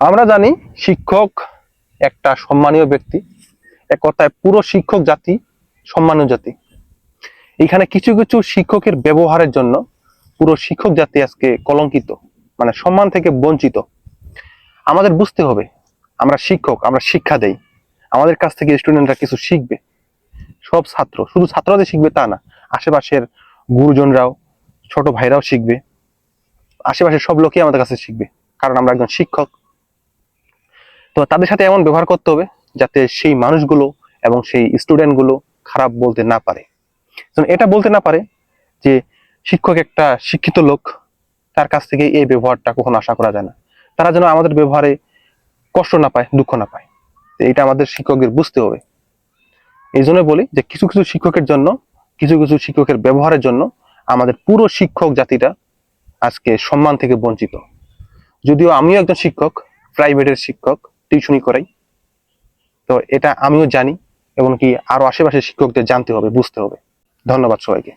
আমরা জানি শিক্ষক একটা সম্মানীয় ব্যক্তি। এক কথায় পুরো শিক্ষক জাতি সম্মানীয় জাতি। এখানে কিছু কিছু শিক্ষকের ব্যবহারের জন্য পুরো শিক্ষক জাতি আজকে কলঙ্কিত মানে সম্মান থেকে বঞ্চিত। আমাদের বুঝতে হবে, আমরা শিক্ষক, আমরা শিক্ষা দেই। আমাদের কাছ থেকে স্টুডেন্টরা কিছু শিখবে। সব ছাত্র, শুধু ছাত্রদের শিখবে তা না, আশেপাশের গুরুজনরাও, ছোট ভাইরাও শিখবে। আশেপাশের সব লোকই আমাদের কাছে শিখবে, কারণ আমরা একজন শিক্ষক। তো তাদের সাথে এমন ব্যবহার করতে হবে যাতে সেই মানুষগুলো এবং সেই স্টুডেন্টগুলো খারাপ বলতে না পারে। এটা বলতে না পারে যে শিক্ষক একটা শিক্ষিত লোক, তার কাছ থেকে এই ব্যবহারটা কখনো আশা করা যায় না। তারা যেন আমাদের ব্যবহারে কষ্ট না পায়, দুঃখ না পায়। এটা আমাদের শিক্ষকদের বুঝতে হবে। এই জন্য বলি যে কিছু কিছু শিক্ষকের জন্য, কিছু কিছু শিক্ষকের ব্যবহারের জন্য আমাদের পুরো শিক্ষক জাতিটা আজকে সম্মান থেকে বঞ্চিত। যদিও আমিও একজন শিক্ষক প্রাইভেটের শিক্ষক টিউশনি করাই। তো এটা আমিও জানি এবং কি আরও আশেপাশের শিক্ষকদের জানতে হবে, বুঝতে হবে। ধন্যবাদ সবাইকে।